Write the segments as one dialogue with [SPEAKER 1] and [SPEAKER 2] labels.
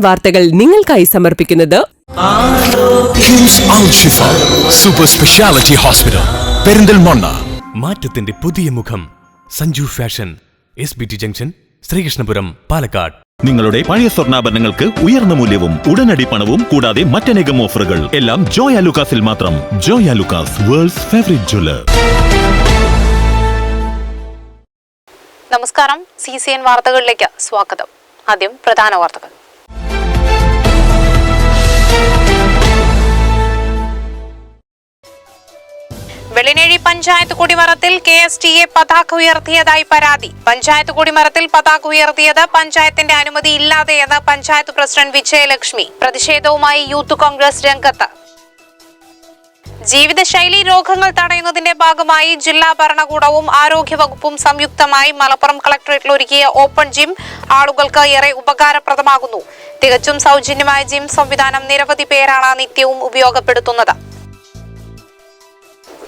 [SPEAKER 1] വാർത്തകൾ നിങ്ങൾക്കായി സമർപ്പിക്കുന്നത്
[SPEAKER 2] സൂപ്പർ സ്പെഷ്യാലിറ്റി ഹോസ്പിറ്റൽ പെരിന്തൽമണ്ണ.
[SPEAKER 3] മാറ്റത്തിന്റെ പുതിയ മുഖം Sanju fashion S B T junction Sreekrishnapuram Palakkad.
[SPEAKER 4] നിങ്ങളുടെ പഴയ സ്വർണാഭരണങ്ങൾക്ക് ഉയർന്ന മൂല്യവും ഉടനടി പണവും കൂടാതെ മറ്റനേകം ഓഫറുകൾ. എല്ലാം ജോയ ലുക്കാസിൽ മാത്രം. Joyalukkas world's favourite jeweller
[SPEAKER 5] നമസ്കാരം. സി സി എൻ വാർത്തകളിലേക്ക് സ്വാഗതം. ആദ്യം പ്രധാന വാർത്തകൾ. വെള്ളിനേഴി പഞ്ചായത്ത് കുടിമറത്തിൽ കെ എസ് ടി എ പതാക ഉയർത്തിയതായി പരാതി. പഞ്ചായത്ത് കുടിമറത്തിൽ പതാക ഉയർത്തിയത് പഞ്ചായത്തിന്റെ അനുമതി ഇല്ലാതെയെന്ന് പഞ്ചായത്ത് പ്രസിഡന്റ് വിജയലക്ഷ്മി. പ്രതിഷേധവുമായി യൂത്ത് കോൺഗ്രസ് രംഗത്ത്. ജീവിതശൈലി രോഗങ്ങൾ തടയുന്നതിന്റെ ഭാഗമായി ജില്ലാ ഭരണകൂടവും ആരോഗ്യവകുപ്പും സംയുക്തമായി മലപ്പുറം കളക്ടറേറ്റിൽ ഒരുക്കിയ ഓപ്പൺ ജിം ആളുകൾക്ക് ഏറെ ഉപകാരപ്രദമാകുന്നു. തികച്ചും സൗജന്യമായ ജിം സംവിധാനം നിരവധി പേരാണ് നിത്യവും ഉപയോഗപ്പെടുത്തുന്നത്.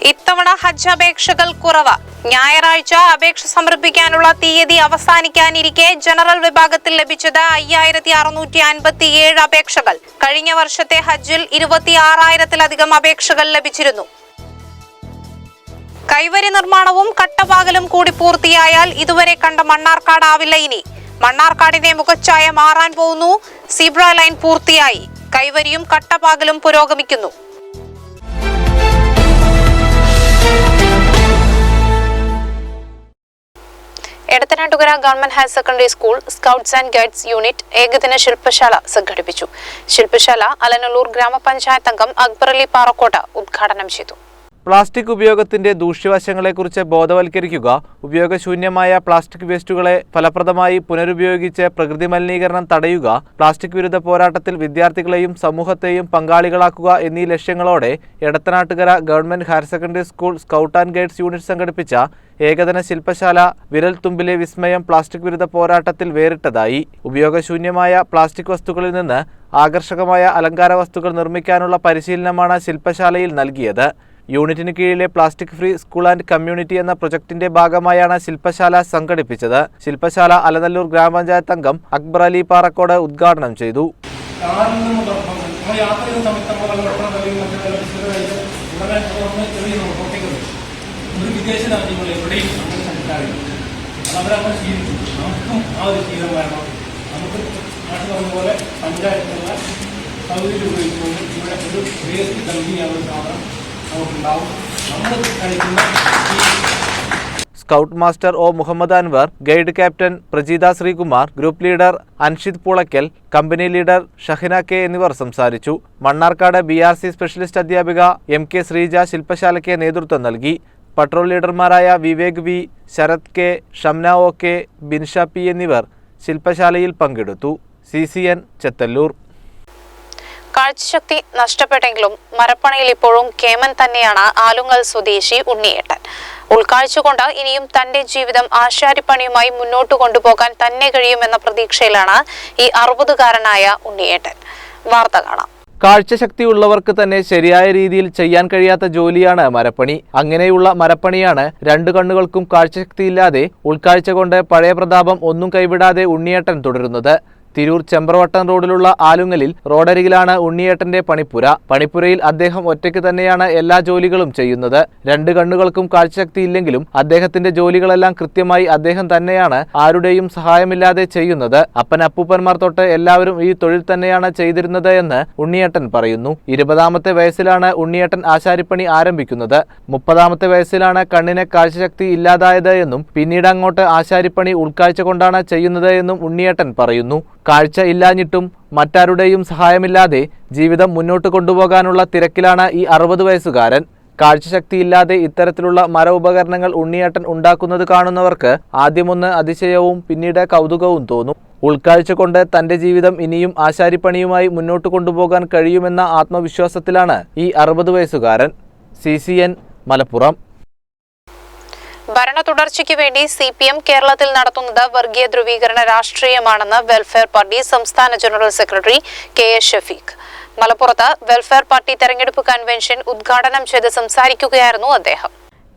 [SPEAKER 5] ഇത്തവണ ഹജ്ജ് അപേക്ഷകൾ കുറവ്. ഞായറാഴ്ച അപേക്ഷ സമർപ്പിക്കാനുള്ള തീയതി അവസാനിക്കാനിരിക്കെ ജനറൽ വിഭാഗത്തിൽ ലഭിച്ചത് അയ്യായിരത്തി അറുന്നൂറ്റി അൻപത്തി ഏഴ് അപേക്ഷകൾ. കഴിഞ്ഞ വർഷത്തെ ഹജ്ജിൽ ഇരുപത്തി ആറായിരത്തിലധികം അപേക്ഷകൾ ലഭിച്ചിരുന്നു. കൈവരി നിർമ്മാണവും കട്ടപാകലും കൂടി പൂർത്തിയായാൽ ഇതുവരെ കണ്ട മണ്ണാർക്കാടാവില്ല ഇനി. മണ്ണാർക്കാടിന്റെ മുഖച്ഛായ മാറാൻ പോകുന്നു. സീബ്ര ലൈൻ പൂർത്തിയായി. കൈവരിയും കട്ടപാകലും പുരോഗമിക്കുന്നു. Edathanattukara government higher secondary school scouts and guides unit ഏകദിന ശില്പശാല സംഘടിപ്പിച്ചു. ശില്പശാല അലനല്ലൂർ ഗ്രാമപഞ്ചായത്ത് അംഗം അക്ബർ അലി പാറക്കോട്ട ഉദ്ഘാടനം ചെയ്തു.
[SPEAKER 6] പ്ലാസ്റ്റിക് ഉപയോഗത്തിന്റെ ദൂഷ്യവശങ്ങളെക്കുറിച്ച് ബോധവൽക്കരിക്കുക ഉപയോഗശൂന്യമായ പ്ലാസ്റ്റിക് വേസ്റ്റുകളെ ഫലപ്രദമായി പുനരുപയോഗിച്ച് പ്രകൃതി മലിനീകരണം തടയുക പ്ലാസ്റ്റിക് വിരുദ്ധ പോരാട്ടത്തിൽ വിദ്യാർത്ഥികളെയും സമൂഹത്തെയും പങ്കാളികളാക്കുക എന്നീ ലക്ഷ്യങ്ങളോടെ Edathanattukara government higher secondary school scout and guides unit സംഘടിപ്പിച്ച ഏകദിന ശില്പശാല വിരൽ തുമ്പിലെ വിസ്മയം പ്ലാസ്റ്റിക് വിരുദ്ധ പോരാട്ടത്തിൽ വേറിട്ടതായി. ഉപയോഗശൂന്യമായ പ്ലാസ്റ്റിക് വസ്തുക്കളിൽ നിന്ന് ആകർഷകമായ അലങ്കാര വസ്തുക്കൾ നിർമ്മിക്കാനുള്ള പരിശീലനമാണ് ശില്പശാലയിൽ നൽകിയത്. യൂണിറ്റിന് കീഴിലെ plastic free school and community എന്ന പ്രൊജക്ടിന്റെ ഭാഗമായാണ് ശില്പശാല സംഘടിപ്പിച്ചത്. ശില്പശാല അലനല്ലൂർ ഗ്രാമപഞ്ചായത്ത് അംഗം അക്ബർ അലി പാറക്കോട് ഉദ്ഘാടനം ചെയ്തു.
[SPEAKER 7] പഞ്ചായത്തിലുള്ള സൗകര്യം ഉപയോഗിച്ചുകൊണ്ട് ഇവിടെ ഒരു വേസ്റ്റ് കൽപ്പിക്കാനുള്ള സാധനം നമുക്കുണ്ടാവും നമ്മൾ
[SPEAKER 6] scout master O Muhammad Anwar guide captain Prajeetha Sreekumar group leader Anshid Pulakkal company leader Shahina K എന്നിവർ സംസാരിച്ചു. Mannarkkad B R C specialist അധ്യാപിക എം കെ ശ്രീജ ശില്പശാലയ്ക്ക് നേതൃത്വം നൽകി. Patrol ലീഡർമാരായ Vivek V Sarath K Shamna O K Binsha P എന്നിവർ ശില്പശാലയിൽ പങ്കെടുത്തു. C C N Chethallur.
[SPEAKER 5] കാഴ്ചശക്തി നഷ്ടപ്പെട്ടെങ്കിലും മരപ്പണയിൽ ഇപ്പോഴും കേമൻ തന്നെയാണ് ആലുങ്ങൽ സ്വദേശി ഉണ്ണിയേട്ടൻ. ഉൾക്കാഴ്ച കൊണ്ട് ഇനിയും തന്റെ ജീവിതം ആശാരിപ്പണിയുമായി മുന്നോട്ട് കൊണ്ടുപോകാൻ തന്നെ കഴിയുമെന്ന പ്രതീക്ഷയിലാണ് ഈ അറുപതുകാരനായ ഉണ്ണിയേട്ടൻ. വാർത്ത കാണാം.
[SPEAKER 6] കാഴ്ചശക്തി ഉള്ളവർക്ക് തന്നെ ശരിയായ രീതിയിൽ ചെയ്യാൻ കഴിയാത്ത ജോലിയാണ് മരപ്പണി. അങ്ങനെയുള്ള മരപ്പണിയാണ് രണ്ടു കണ്ണുകൾക്കും കാഴ്ചശക്തിയില്ലാതെ ഉൾക്കാഴ്ച കൊണ്ട് പഴയ പ്രതാപം ഒന്നും കൈവിടാതെ ഉണ്ണിയേട്ടൻ തുടരുന്നത്. തിരൂർ ചെമ്പ്രവട്ടം റോഡിലുള്ള ആലുങ്ങലിൽ റോഡരികിലാണ് ഉണ്ണിയേട്ടന്റെ പണിപ്പുര. പണിപ്പുരയിൽ അദ്ദേഹം ഒറ്റയ്ക്ക് തന്നെയാണ് എല്ലാ ജോലികളും ചെയ്യുന്നത്. രണ്ട് കണ്ണുകൾക്കും കാഴ്ചശക്തി ഇല്ലെങ്കിലും അദ്ദേഹത്തിന്റെ ജോലികളെല്ലാം കൃത്യമായി അദ്ദേഹം തന്നെയാണ് ആരുടെയും സഹായമില്ലാതെ ചെയ്യുന്നത്. അപ്പൻ അപ്പൂപ്പന്മാർ തൊട്ട് എല്ലാവരും ഈ തൊഴിൽ തന്നെയാണ് ചെയ്തിരുന്നത് എന്ന് ഉണ്ണിയേട്ടൻ പറയുന്നു. ഇരുപതാമത്തെ വയസ്സിലാണ് ഉണ്ണിയേട്ടൻ ആശാരിപ്പണി ആരംഭിക്കുന്നത്. മുപ്പതാമത്തെ വയസ്സിലാണ് കണ്ണിന് കാഴ്ചശക്തി ഇല്ലാതായത് എന്നും പിന്നീട് അങ്ങോട്ട് ആശാരിപ്പണി ഉൾക്കാഴ്ച കൊണ്ടാണ് ചെയ്യുന്നത് എന്നും ഉണ്ണിയേട്ടൻ പറയുന്നു. കാഴ്ച ഇല്ലാഞ്ഞിട്ടും മറ്റാരുടെയും സഹായമില്ലാതെ ജീവിതം മുന്നോട്ട് കൊണ്ടുപോകാനുള്ള തിരക്കിലാണ് ഈ അറുപത് വയസ്സുകാരൻ. കാഴ്ചശക്തിയില്ലാതെ ഇത്തരത്തിലുള്ള മര ഉപകരണങ്ങൾ ഉണ്ണിയേട്ടൻ ഉണ്ടാക്കുന്നത് കാണുന്നവർക്ക് ആദ്യമൊന്ന് അതിശയവും പിന്നീട് കൗതുകവും തോന്നും. ഉൾക്കാഴ്ച കൊണ്ട് തന്റെ ജീവിതം ഇനിയും ആശാരിപ്പണിയുമായി മുന്നോട്ട് കൊണ്ടുപോകാൻ കഴിയുമെന്ന ആത്മവിശ്വാസത്തിലാണ് ഈ അറുപത് വയസ്സുകാരൻ. സി മലപ്പുറം.
[SPEAKER 5] ഭരണ തുടർച്ചയ്ക്ക് വേണ്ടി സി പി എം കേരളത്തിൽ നടത്തുന്നത് വർഗീയ ധ്രുവീകരണ രാഷ്ട്രീയമാണെന്ന് വെൽഫെയർ പാർട്ടി സംസ്ഥാന general secretary K S Shafeeq. മലപ്പുറത്ത് വെൽഫെയർ പാർട്ടി തെരഞ്ഞെടുപ്പ് കൺവെൻഷൻ ഉദ്ഘാടനം ചെയ്ത് സംസാരിക്കുകയായിരുന്നു അദ്ദേഹം.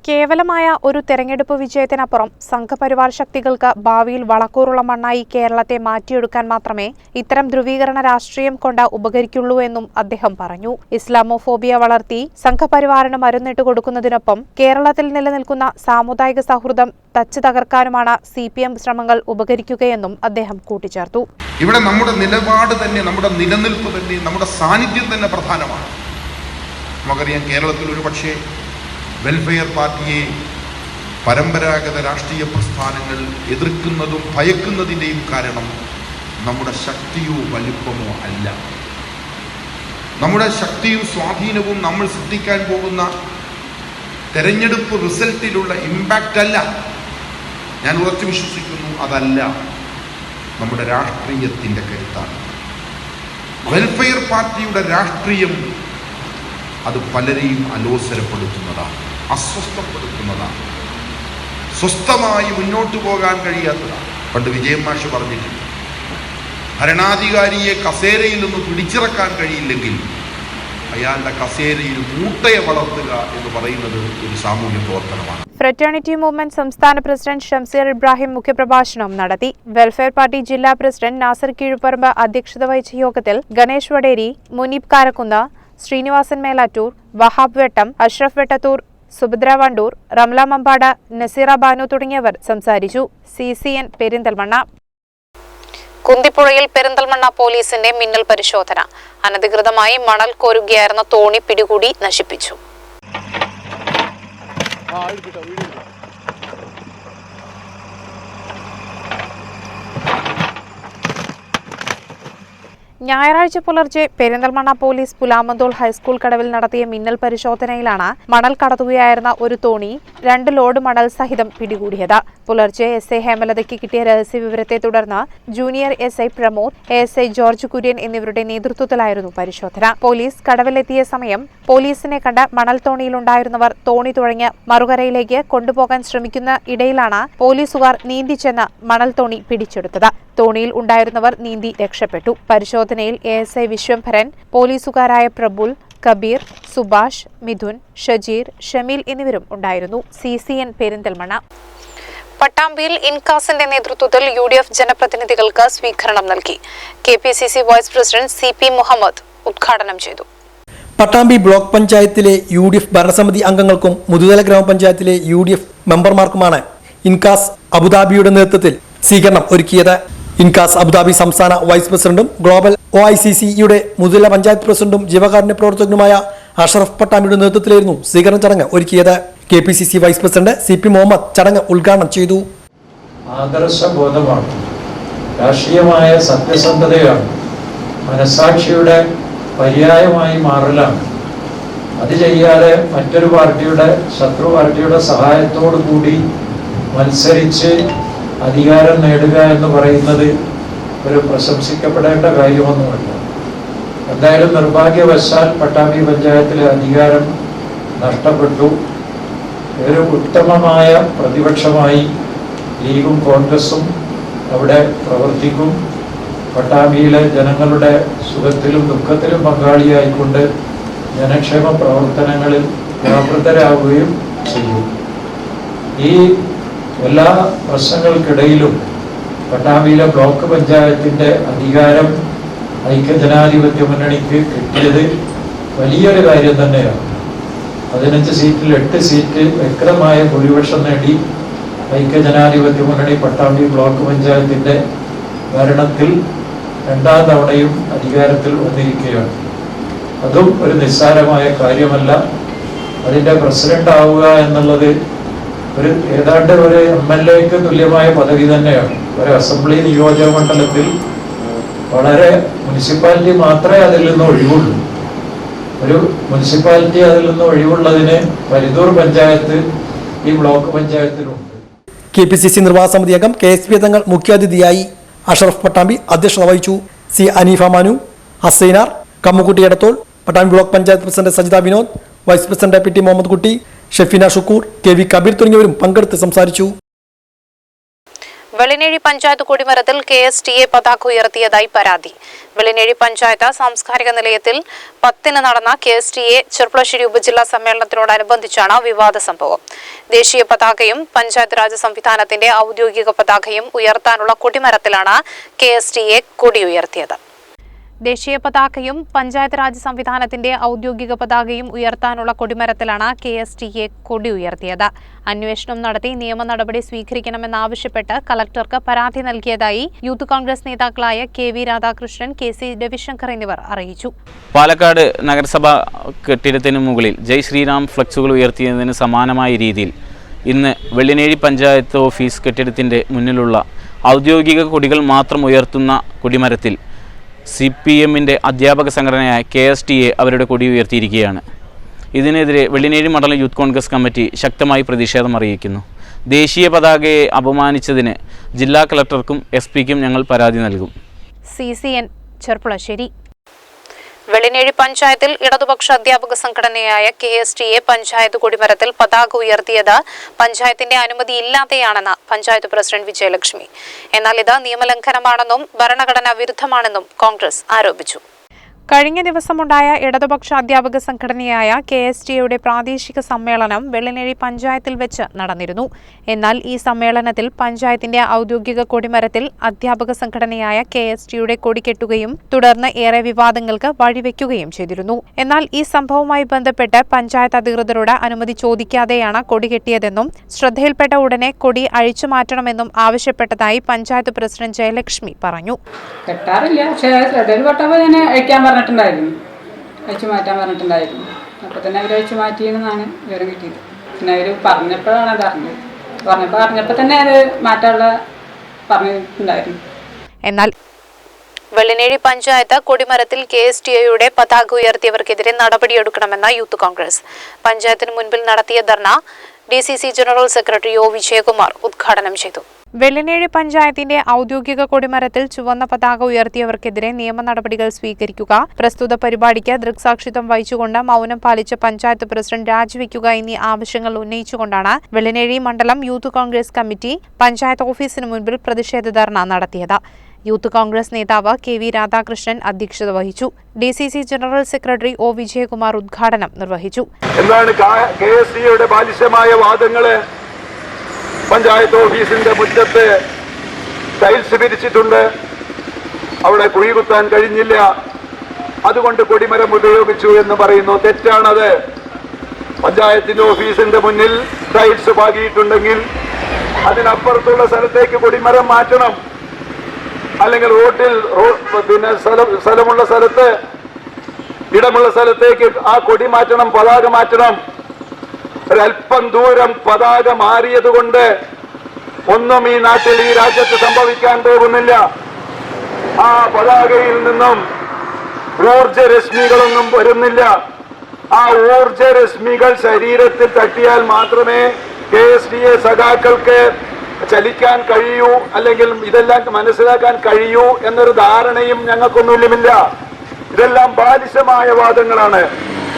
[SPEAKER 5] കേവലമായ ഒരു തെരഞ്ഞെടുപ്പ് വിജയത്തിനപ്പുറം സംഘപരിവാർ ശക്തികൾക്ക് ഭാവിയിൽ വളക്കൂറുള്ള മണ്ണായി കേരളത്തെ മാറ്റിയെടുക്കാൻ മാത്രമേ ഇത്തരം ധ്രുവീകരണ രാഷ്ട്രീയം കൊണ്ട് ഉപകരിക്കുള്ളൂ എന്നും അദ്ദേഹം പറഞ്ഞു. ഇസ്ലാമോഫോബിയ വളർത്തി സംഘപരിവാറിന് മരുന്നിട്ട് കൊടുക്കുന്നതിനൊപ്പം കേരളത്തിൽ നിലനിൽക്കുന്ന സാമുദായിക സൗഹൃദം തച്ചു തകർക്കാനുമാണ് സി പി എം ശ്രമങ്ങൾ ഉപകരിക്കുകയെന്നും അദ്ദേഹം കൂട്ടിച്ചേർത്തു.
[SPEAKER 8] ഇവിടെ നമ്മുടെ നിലപാട് തന്നെ നമ്മുടെ നിലനിൽപ്പ് തന്നെ നമ്മുടെ സാന്നിധ്യം തന്നെ പ്രധാനമാണ്. നമുക്കറിയാം കേരളത്തിൽ ഒരു പക്ഷേ വെൽഫെയർ പാർട്ടിയെ പരമ്പരാഗത രാഷ്ട്രീയ പ്രസ്ഥാനങ്ങൾ എതിർക്കുന്നതും ഭയക്കുന്നതിന്റെയും കാരണം നമ്മുടെ ശക്തിയോ വലുപ്പമോ അല്ല. നമ്മുടെ ശക്തിയും സ്വാധീനവും നമ്മൾ സൃഷ്ടിക്കാൻ പോകുന്ന തെരഞ്ഞെടുപ്പ് റിസൾട്ടിലുള്ള ഇമ്പാക്റ്റ് അല്ല. ഞാൻ ഉറച്ചു വിശ്വസിക്കുന്നു അതല്ല നമ്മുടെ രാഷ്ട്രീയത്തിന്റെ കരുത്താണ്. വെൽഫെയർ പാർട്ടിയുടെ രാഷ്ട്രീയം അത് പലരെയും അലോസരപ്പെടുത്തുന്നതാണ്. അസ്വസ്ഥപ്പെടുത്തുന്നതാണ്. സ്വസ്ഥമായി മുന്നോട്ട് പോകാൻ കഴിയാത്തതാണ്. പണ്ട് വിജയൻ മാഷ് പറഞ്ഞിട്ടുണ്ട്. ഭരണാധികാരിയെ കസേരയിൽ നിന്ന് പിടിച്ചിറക്കാൻ കഴിയില്ലെങ്കിൽ അയാളുടെ കസേരയിൽ മൂട്ടയെ വളർത്തുക എന്ന് പറയുന്നത് ഒരു സാമൂഹ്യ പ്രവർത്തനമാണ്.
[SPEAKER 5] ഫ്രറ്റേണിറ്റി മൂവ്മെന്റ് സംസ്ഥാന പ്രസിഡന്റ് ഷംസീർ ഇബ്രാഹിം മുഖ്യപ്രഭാഷണം നടത്തി. വെൽഫെയർ പാർട്ടി ജില്ലാ പ്രസിഡന്റ് നാസർ കീഴുപറമ്പ് അധ്യക്ഷത വഹിച്ച യോഗത്തിൽ ഗണേഷ് വടേരി മുനീബ് കാരക്കുന്ന് ശ്രീനിവാസൻ മേലാറ്റൂർ വഹാബ് വെട്ടം അഷ്റഫ് വെട്ടത്തൂർ സുഭദ്ര വണ്ടൂർ റംല മമ്പാട് നസീറ ബാനു തുടങ്ങിയവർ സംസാരിച്ചു. C C N Perinthalmanna. കുന്തിപ്പുഴയിൽ Perinthalmanna പോലീസിന്റെ മിന്നൽ പരിശോധന. അനധികൃതമായി മണൽ കോരുകയായിരുന്ന തോണി പിടികൂടി നശിപ്പിച്ചു. ഞായറാഴ്ച പുലർച്ചെ പെരിന്തൽമണ്ണ പോലീസ് പുലാമന്തോൾ ഹൈസ്കൂൾ കടവിൽ നടത്തിയ മിന്നൽ പരിശോധനയിലാണ് മണൽ കടത്തുകയായിരുന്ന ഒരു തോണി രണ്ട് ലോഡ് മണൽ സഹിതം പിടികൂടിയത്. പുലർച്ചെ എസ് ഐ ഹേമലതയ്ക്ക് കിട്ടിയ രഹസ്യ വിവരത്തെ തുടർന്ന് junior S I Pramod S I George Kurian എന്നിവരുടെ നേതൃത്വത്തിലായിരുന്നു പരിശോധന. പോലീസ് കടവിലെത്തിയ സമയം പോലീസിനെ കണ്ട മണൽ തോണിയിലുണ്ടായിരുന്നവർ തോണി തുഴഞ്ഞ് മറുകരയിലേക്ക് കൊണ്ടുപോകാൻ ശ്രമിക്കുന്ന ഇടയിലാണ് പോലീസുകാർ നീന്തിച്ചെന്ന് മണൽ തോണി പിടിച്ചെടുത്തത്. തോണിയിൽ ഉണ്ടായിരുന്നവർ നീന്തി രക്ഷപ്പെട്ടു. പരിശോധനയിൽ എ എസ് ഐ വിശ്വംഭരൻ പോലീസുകാരായ പ്രബുൽ കബീർ സുഭാഷ് മിഥുൻ ഷജീർ ഷമീൽ എന്നിവരും ഉണ്ടായിരുന്നു. C C N Perinthalmanna. പട്ടാമ്പിയിൽ ഇൻകാസിന്റെ നേതൃത്വത്തിൽ യു ഡി എഫ് ജനപ്രതിനിധികൾക്ക് സ്വീകരണം നൽകി. K P C C vice president C P Muhammad ഉദ്ഘാടനം ചെയ്തു.
[SPEAKER 9] പട്ടാമ്പി ബ്ലോക്ക് പഞ്ചായത്തിലെ യു ഡി എഫ് ഭരണസമിതി അംഗങ്ങൾക്കും മുതുതല ഗ്രാമപഞ്ചായത്തിലെ യു ഡി എഫ് മെമ്പർമാർക്കുമാണ് ഇൻകാസ് അബുദാബിയുടെ നേതൃത്വത്തിൽ സ്വീകരണം ഒരുക്കിയത്. ഇൻകാസ് അബുദാബി സംസ്ഥാന വൈസ് പ്രസിഡന്റും ഗ്ലോബൽ ഒ ഐ സി സിയുടെ മുതുതല പഞ്ചായത്ത് പ്രസിഡന്റും ജീവകാരുണ്യ പ്രവർത്തകനുമായ അഷറഫ് പട്ടാമിയുടെ നേതൃത്വത്തിലായിരുന്നു സ്വീകരണ ചടങ്ങ് ഒരുക്കിയത്. K P C C vice president C P Muhammad ചടങ്ങ് ഉദ്ഘാടനം ചെയ്തു.
[SPEAKER 10] ആദർശബോധമാണ്. രാഷ്ട്രീയമായ സത്യസന്ധതയാണ്. മനസാക്ഷിയുടെ പര്യായമായി മാറലാണ്. അത് ചെയ്യാതെ മറ്റൊരു പാർട്ടിയുടെ ശത്രു പാർട്ടിയുടെ സഹായത്തോടു കൂടി മത്സരിച്ച് അധികാരം നേടുക എന്ന് പറയുന്നത് ഒരു പ്രശംസിക്കപ്പെടേണ്ട കാര്യമൊന്നുമല്ല. എന്തായാലും നിർഭാഗ്യവശാൽ പട്ടാമ്പി പഞ്ചായത്തിലെ അധികാരം നഷ്ടപ്പെട്ടു. ഒരു ഉത്തമമായ പ്രതിപക്ഷമായി ലീഗും കോൺഗ്രസും അവിടെ പ്രവർത്തിക്കും. പട്ടാമ്പിയിലെ ജനങ്ങളുടെ സുഖത്തിലും ദുഃഖത്തിലും പങ്കാളിയായിക്കൊണ്ട് ജനക്ഷേമ പ്രവർത്തനങ്ങളിൽ വ്യാപൃതരാകുകയും ചെയ്യും. ഈ എല്ലാ പ്രശ്നങ്ങൾക്കിടയിലും പട്ടാമ്പിയിലെ ബ്ലോക്ക് പഞ്ചായത്തിന്റെ അധികാരം ഐക്യജനാധിപത്യ മുന്നണിക്ക് കിട്ടിയത് വലിയൊരു കാര്യം തന്നെയാണ്. പതിനഞ്ച് സീറ്റിൽ എട്ട് സീറ്റ് വ്യക്തമായ ഭൂരിപക്ഷം നേടി ഐക്യജനാധിപത്യ മുന്നണി പട്ടാമ്പി ബ്ലോക്ക് പഞ്ചായത്തിന്റെ ഭരണത്തിൽ രണ്ടാം തവണയും അധികാരത്തിൽ വന്നിരിക്കുകയാണ്. അതും ഒരു നിസ്സാരമായ കാര്യമല്ല. അതിന്റെ പ്രസിഡന്റ് ആവുക എന്നുള്ളത് ഒരു ഏതാണ്ട് ഒരു എം എൽ എക്ക് തുല്യമായ പദവി തന്നെയാണ്. ഒരു അസംബ്ലി നിയോജക മണ്ഡലത്തിൽ വളരെ മുനിസിപ്പാലിറ്റി മാത്രമേ അതിൽ നിന്ന് ഒഴിവുള്ളൂ. ഒരു മുനിസിപ്പാലിറ്റി അതിൽ നിന്ന് ഒഴിവുള്ളതിന് പരിദൂർ പഞ്ചായത്ത് ഈ ബ്ലോക്ക് പഞ്ചായത്തിലുണ്ട്.
[SPEAKER 9] കെ പി സി സി നിർവാഹ സമിതി അംഗം കെ എസ് പി തങ്ങൾ മുഖ്യാതിഥിയായി അഷറഫ് പട്ടാമ്പി അധ്യക്ഷത വഹിച്ചു. C Aneefa Manu Hasainar Kammukutty Edathol Pattambi block panchayat president Sajitha Vinod vice president P T Muhammad Kutty Shefeena Shukoor K V Kabeer തുടങ്ങിയവരും പങ്കെടുത്ത് സംസാരിച്ചു.
[SPEAKER 5] വെള്ളിനേഴി പഞ്ചായത്ത് കൊടിമരത്തിൽ കെ എസ് ടി എ പതാക ഉയർത്തിയതായി പരാതി. വെള്ളിനേഴി പഞ്ചായത്ത് സാംസ്കാരിക നിലയത്തിൽ പത്തിന് നടന്ന K S T A Cherpulassery ഉപജില്ലാ സമ്മേളനത്തിനോടനുബന്ധിച്ചാണ് വിവാദ സംഭവം. ദേശീയ പതാകയും പഞ്ചായത്ത് രാജ് സംവിധാനത്തിന്റെ ഔദ്യോഗിക പതാകയും ഉയർത്താനുള്ള കൊടിമരത്തിലാണ് കെ എസ് ടി എ കൊടി ഉയർത്തിയത്. ദേശീയ പതാകയും പഞ്ചായത്ത് രാജ് സംവിധാനത്തിന്റെ ഔദ്യോഗിക പതാകയും ഉയർത്താനുള്ള കൊടിമരത്തിലാണ് കെ എസ് ടി എ കൊടി ഉയർത്തിയത്. അന്വേഷണം നടത്തി നിയമ നടപടി സ്വീകരിക്കണമെന്നാവശ്യപ്പെട്ട് കളക്ടർക്ക് പരാതി നൽകിയതായി യൂത്ത് കോൺഗ്രസ് നേതാക്കളായ K V Radhakrishnan K C Ravishankar എന്നിവർ അറിയിച്ചു.
[SPEAKER 11] പാലക്കാട് നഗരസഭ കെട്ടിടത്തിന് മുകളിൽ ജയ് ശ്രീറാം ഫ്ലക്സുകൾ ഉയർത്തിയതിന് സമാനമായ രീതിയിൽ ഇന്ന് വെള്ളിനേഴി പഞ്ചായത്ത് ഓഫീസ് കെട്ടിടത്തിന്റെ മുന്നിലുള്ള ഔദ്യോഗിക കൊടികൾ മാത്രം ഉയർത്തുന്ന കൊടിമരത്തിൽ സി പി എമ്മിന്റെ അധ്യാപക സംഘടനയായ കെ എസ് ടി എ അവരുടെ കൊടി ഉയർത്തിയിരിക്കുകയാണ്. ഇതിനെതിരെ വെള്ളിനേഴി മണ്ഡലം യൂത്ത് കോൺഗ്രസ് കമ്മിറ്റി ശക്തമായി പ്രതിഷേധം അറിയിക്കുന്നു. ദേശീയ പതാകയെ അപമാനിച്ചതിന് ജില്ലാ കളക്ടർക്കും എസ് പിക്കും ഞങ്ങൾ പരാതി നൽകും.
[SPEAKER 5] C C N Cherpulassery. Vellinezhi പഞ്ചായത്തിൽ ഇടതുപക്ഷ അധ്യാപക സംഘടനയായ K S T A panchayat കൊടിമരത്തിൽ പതാക ഉയർത്തിയത് പഞ്ചായത്തിന്റെ അനുമതി ഇല്ലാതെയാണെന്ന് പഞ്ചായത്ത് പ്രസിഡന്റ് വിജയലക്ഷ്മി. എന്നാൽ ഇത് നിയമലംഘനമാണെന്നും ഭരണഘടനാ വിരുദ്ധമാണെന്നും കോൺഗ്രസ് ആരോപിച്ചു. കഴിഞ്ഞ ദിവസമുണ്ടായ ഇടതുപക്ഷ അധ്യാപക സംഘടനയായ കെ എസ് ടിയുടെ പ്രാദേശിക സമ്മേളനം വെള്ളിനേഴി പഞ്ചായത്തിൽ വെച്ച് നടന്നിരുന്നു. എന്നാൽ ഈ സമ്മേളനത്തിൽ പഞ്ചായത്തിന്റെ ഔദ്യോഗിക കൊടിമരത്തിൽ അധ്യാപക സംഘടനയായ കെ എസ് ടിയുടെ കൊടി കെട്ടുകയും തുടർന്ന് ഏറെ വിവാദങ്ങൾക്ക് വഴിവെക്കുകയും ചെയ്തിരുന്നു. എന്നാൽ ഈ സംഭവവുമായി ബന്ധപ്പെട്ട് പഞ്ചായത്ത് അധികൃതരോട് അനുമതി ചോദിക്കാതെയാണ് കൊടി കെട്ടിയതെന്നും ശ്രദ്ധയിൽപ്പെട്ട ഉടനെ കൊടി അഴിച്ചു മാറ്റണമെന്നും ആവശ്യപ്പെട്ടതായി പഞ്ചായത്ത് പ്രസിഡന്റ് ജയലക്ഷ്മി പറഞ്ഞു.
[SPEAKER 12] പറഞ്ഞിട്ടുണ്ടായിരുന്നു. അഴിച്ചു മാറ്റാൻ പറഞ്ഞിട്ടുണ്ടായിരുന്നു. അപ്പോൾ തന്നെ അവർ അഴിച്ചു മാറ്റിയെന്നാണ് വിവരം കിട്ടിയത്. പിന്നെ അവർ പറഞ്ഞപ്പോഴാണ് അത് അറിഞ്ഞത്. പറഞ്ഞപ്പോൾ അറിഞ്ഞപ്പോൾ തന്നെ അത് മാറ്റാനുള്ള പറഞ്ഞിട്ടുണ്ടായിരുന്നു.
[SPEAKER 5] എന്നാൽ വെള്ളിനേഴി പഞ്ചായത്ത് കൊടിമരത്തിൽ കെ എസ് ടി ഐയുടെ പതാക ഉയർത്തിയവർക്കെതിരെ നടപടിയെടുക്കണമെന്ന യൂത്ത് കോൺഗ്രസ്. പഞ്ചായത്തിന് മുൻപിൽ നടത്തിയ ധർണ D C C general secretary O Vijayakumar ഉദ്ഘാടനം ചെയ്തു. വെള്ളിനേഴി പഞ്ചായത്തിന്റെ ഔദ്യോഗിക കൊടിമരത്തിൽ ചുവന്ന പതാക ഉയർത്തിയവർക്കെതിരെ നിയമ നടപടികൾ സ്വീകരിക്കുക. പ്രസ്തുത പരിപാടിക്ക് ദൃക്സാക്ഷിത്വം വഹിച്ചുകൊണ്ട് മൗനം പാലിച്ച പഞ്ചായത്ത് പ്രസിഡന്റ് രാജിവെക്കുക എന്നീ ആവശ്യങ്ങൾ ഉന്നയിച്ചുകൊണ്ടാണ് വെള്ളിനേഴി മണ്ഡലം യൂത്ത് കോൺഗ്രസ് കമ്മിറ്റി പഞ്ചായത്ത് ഓഫീസിന് മുൻപിൽ പ്രതിഷേധ ധർണ നടത്തിയത്. യൂത്ത് കോൺഗ്രസ് നേതാവ് കെ വി രാധാകൃഷ്ണൻ അധ്യക്ഷത വഹിച്ചു. D C C general secretary O Vijayakumar ഉദ്ഘാടനം നിർവഹിച്ചു.
[SPEAKER 13] എന്താണ് കെ എസ് സിയുടെ ബാലിശമായ വാദങ്ങൾ പഞ്ചായത്ത് ഓഫീസിന്റെ മുറ്റത്ത് ടൈൽസ് പിരിച്ചിട്ടുണ്ട് അവിടെ കുഴി കുത്താൻ കഴിഞ്ഞില്ല. അതുകൊണ്ട് കൊടിമരം ഉപയോഗിച്ചു എന്ന് പറയുന്നു. തെറ്റാണത്. പഞ്ചായത്തിന്റെ ഓഫീസിന്റെ മുന്നിൽ ടൈൽസ് പാകിയിട്ടുണ്ടെങ്കിൽ അതിനപ്പുറത്തുള്ള സ്ഥലത്തേക്ക് കൊടിമരം മാറ്റണം. അല്ലെങ്കിൽ റോട്ടിൽ പിന്നെ സ്ഥലമുള്ള സ്ഥലത്ത് ഇടമുള്ള സ്ഥലത്തേക്ക് ആ കൊടി മാറ്റണം പതാക മാറ്റണം. ഒരല്പം ദൂരം പതാക മാറിയത് കൊണ്ട് ഒന്നും ഈ നാട്ടിൽ ഈ രാജ്യത്ത് സംഭവിക്കാൻ പോകുന്നില്ല. ആ പതാകയിൽ നിന്നും ഊർജരശ്മികളൊന്നും വരുന്നില്ല. ആ ഊർജരശ്മികൾ ശരീരത്തിൽ തട്ടിയാൽ മാത്രമേ കെ എസ് ഡി എ സഖാക്കൾക്ക് ചലിക്കാൻ കഴിയൂ അല്ലെങ്കിൽ ഇതെല്ലാം മനസ്സിലാക്കാൻ കഴിയൂ എന്നൊരു ധാരണയും ഞങ്ങൾക്കൊന്നുമില്ല. ഇതെല്ലാം ബാലിശമായ വാദങ്ങളാണ്.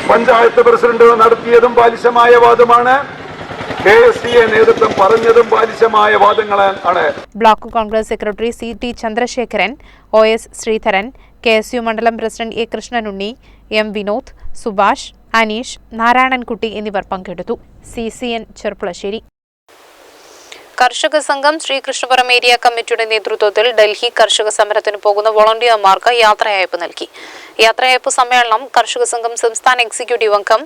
[SPEAKER 13] പഞ്ചായത്ത് പ്രസിഡന്റ് നടത്തിയതും ബാലിശമായ വാദമാണ്. കെ എസ് സി എ നേതൃത്വം പറഞ്ഞതും ബാലിശമായ വാദങ്ങളാണ്.
[SPEAKER 5] Block Congress secretary C T Chandrasekharan O S Sreedharan K S U മണ്ഡലം president A Krishnanunni M Vinod Subhash Aneesh Narayanankutty എന്നിവർ പങ്കെടുത്തു. സി സി എൻ ചെറുപ്പുളശ്ശേരി കർഷക സംഘം ശ്രീകൃഷ്ണപുരം ഏരിയ കമ്മിറ്റിയുടെ നേതൃത്വത്തിൽ ഡൽഹി കർഷക സമരത്തിന് പോകുന്ന വോളണ്ടിയർമാർക്ക് യാത്രയയപ്പ് നൽകി. യാത്രയയപ്പ് സമ്മേളനം കർഷക സംഘം സംസ്ഥാന എക്സിക്യൂട്ടീവ് അംഗം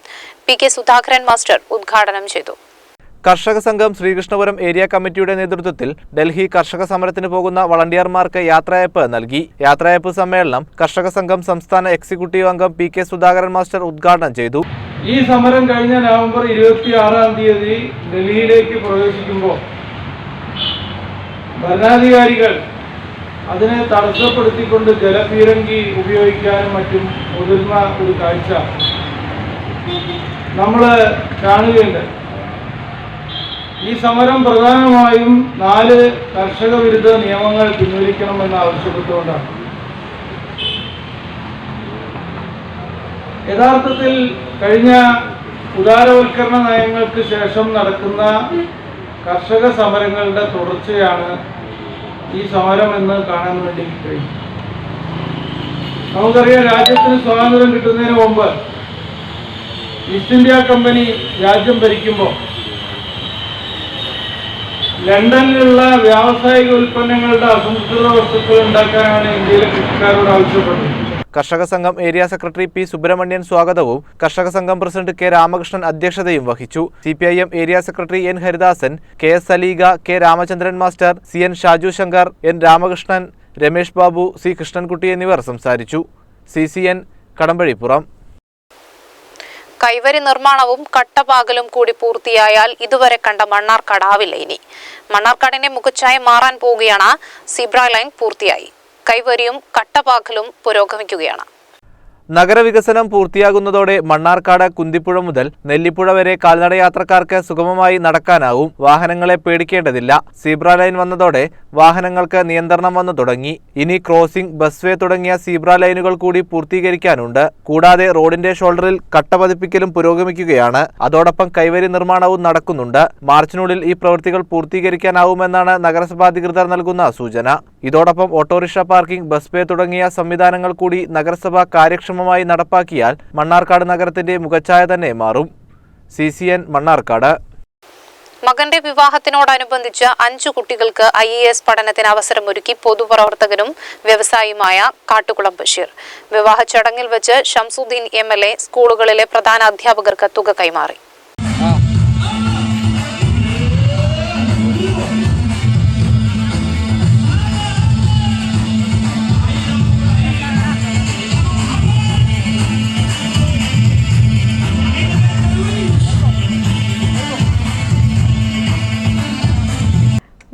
[SPEAKER 5] പി കെ സുധാകരൻ മാസ്റ്റർ ഉദ്ഘാടനം ചെയ്തു.
[SPEAKER 6] കർഷക സംഘം ശ്രീകൃഷ്ണപുരം ഏരിയ കമ്മിറ്റിയുടെ നേതൃത്വത്തിൽ ഡൽഹി കർഷക സമരത്തിന് പോകുന്ന വളണ്ടിയർമാർക്ക് യാത്രയപ്പ് നൽകി. യാത്രയപ്പ് സമ്മേളനം കർഷക സംഘം സംസ്ഥാന എക്സിക്യൂട്ടീവ് അംഗം പി കെ സുധാകരൻ മാസ്റ്റർ ഉദ്ഘാടനം ചെയ്തു.
[SPEAKER 7] ഈ സമരം കഴിഞ്ഞ നവംബർ ഇരുപത്തി ആറാം തീയതി ഡൽഹിയിലേക്ക് പ്രവേശിക്കുമ്പോൾ ഭരണാധികാരികൾ അതിനെ തടസ്സപ്പെടുത്തിക്കൊണ്ട് ജലപീരങ്കി ഉപയോഗിക്കാനും മറ്റും മുതിർന്ന ഒരു കാഴ്ച നമ്മൾ കാണുകയുണ്ട്. ഈ സമരം പ്രധാനമായും നാല് കർഷക വിരുദ്ധ നിയമങ്ങൾ പിൻവലിക്കണമെന്ന് ആവശ്യപ്പെട്ടുകൊണ്ടാണ്. യഥാർത്ഥത്തിൽ കഴിഞ്ഞ ഉദാരവൽക്കരണ നയങ്ങൾക്ക് ശേഷം നടക്കുന്ന കർഷക സമരങ്ങളുടെ തുടർച്ചയാണ് ഈ സമരം എന്ന് കാണാൻ വേണ്ടി കഴിയും. നമുക്കറിയാം രാജ്യത്തിന് സ്വാതന്ത്ര്യം കിട്ടുന്നതിന് മുമ്പ് ഈസ്റ്റ് ഇന്ത്യ കമ്പനി രാജ്യം ഭരിക്കുമ്പോൾ ലണ്ടനിലുള്ള വ്യാവസായിക ഉൽപ്പന്നങ്ങളുടെ അസംസ്കൃത വസ്തുക്കൾ ഉണ്ടാക്കാനാണ് ഇന്ത്യയിലെ കൃഷിക്കാരോട് ആവശ്യപ്പെട്ടത്
[SPEAKER 6] കർഷക സംഘം ഏരിയ സെക്രട്ടറി പി സുബ്രഹ്മണ്യൻ സ്വാഗതവും കർഷക സംഘം പ്രസിഡന്റ് കെ രാമകൃഷ്ണൻ അധ്യക്ഷതയും വഹിച്ചു. C area secretary N Haridasan K S Saleega K Ramachandran master C N Shaju Shankar N Ramakrishnan Ramesh Babu C Krishnankutty എന്നിവർ സംസാരിച്ചു. C C N Kadampazhipuram.
[SPEAKER 5] കൈവരി നിർമ്മാണവും കട്ടപാകലും കൂടി പൂർത്തിയായാൽ ഇതുവരെ കണ്ട മണ്ണാർക്കാടാവില്ല ഇനി. മണ്ണാർക്കാടിന്റെ മുഖച്ഛായ മാറാൻ പോവുകയാണ് സിബ്ര ലൈൻ പൂർത്തിയായി. കൈവരിയും കട്ടപ്പാക്കലും പുരോഗമിക്കുകയാണ്.
[SPEAKER 6] നഗരവികസനം പൂർത്തിയാകുന്നതോടെ മണ്ണാർക്കാട് കുന്തിപ്പുഴ മുതൽ നെല്ലിപ്പുഴ വരെ കാൽനടയാത്രക്കാർക്ക് സുഗമമായി നടക്കാനാവും. വാഹനങ്ങളെ പേടിക്കേണ്ടതില്ല. സീബ്ര ലൈൻ വന്നതോടെ വാഹനങ്ങൾക്ക് നിയന്ത്രണം വന്നു തുടങ്ങി. ഇനി ക്രോസിംഗ് ബസ്വേ തുടങ്ങിയ സീബ്ര ലൈനുകൾ കൂടി പൂർത്തീകരിക്കാനുണ്ട്. കൂടാതെ റോഡിന്റെ ഷോൾഡറിൽ കട്ട പതിപ്പിക്കലും പുരോഗമിക്കുകയാണ്. അതോടൊപ്പം കൈവരി നിർമ്മാണവും നടക്കുന്നുണ്ട്. മാർച്ചിനുള്ളിൽ ഈ പ്രവൃത്തികൾ പൂർത്തീകരിക്കാനാവുമെന്നാണ് നഗരസഭാധികൃതർ നൽകുന്ന സൂചന. ഇതോടൊപ്പം ഓട്ടോറിക്ഷ പാർക്കിംഗ് ബസ് പേ തുടങ്ങിയ സംവിധാനങ്ങൾ കൂടി നഗരസഭ കാര്യക്ഷമമായി നടപ്പാക്കിയാൽ മണ്ണാർക്കാട് നഗരത്തിന്റെ മുഖച്ഛായ തന്നെ മാറും. സി സി എൻ മണ്ണാർക്കാട്
[SPEAKER 5] മകന്റെ വിവാഹത്തിനോടനുബന്ധിച്ച് അഞ്ചു കുട്ടികൾക്ക് ഐ എ എസ് പഠനത്തിന് അവസരമൊരുക്കി പൊതുപ്രവർത്തകനും വ്യവസായിയുമായ കാട്ടുകുളം ബഷീർ. വിവാഹ ചടങ്ങിൽ വെച്ച് ഷംസുദ്ദീൻ എം എൽ എ സ്കൂളുകളിലെ പ്രധാന അധ്യാപകർക്ക് തുക കൈമാറി.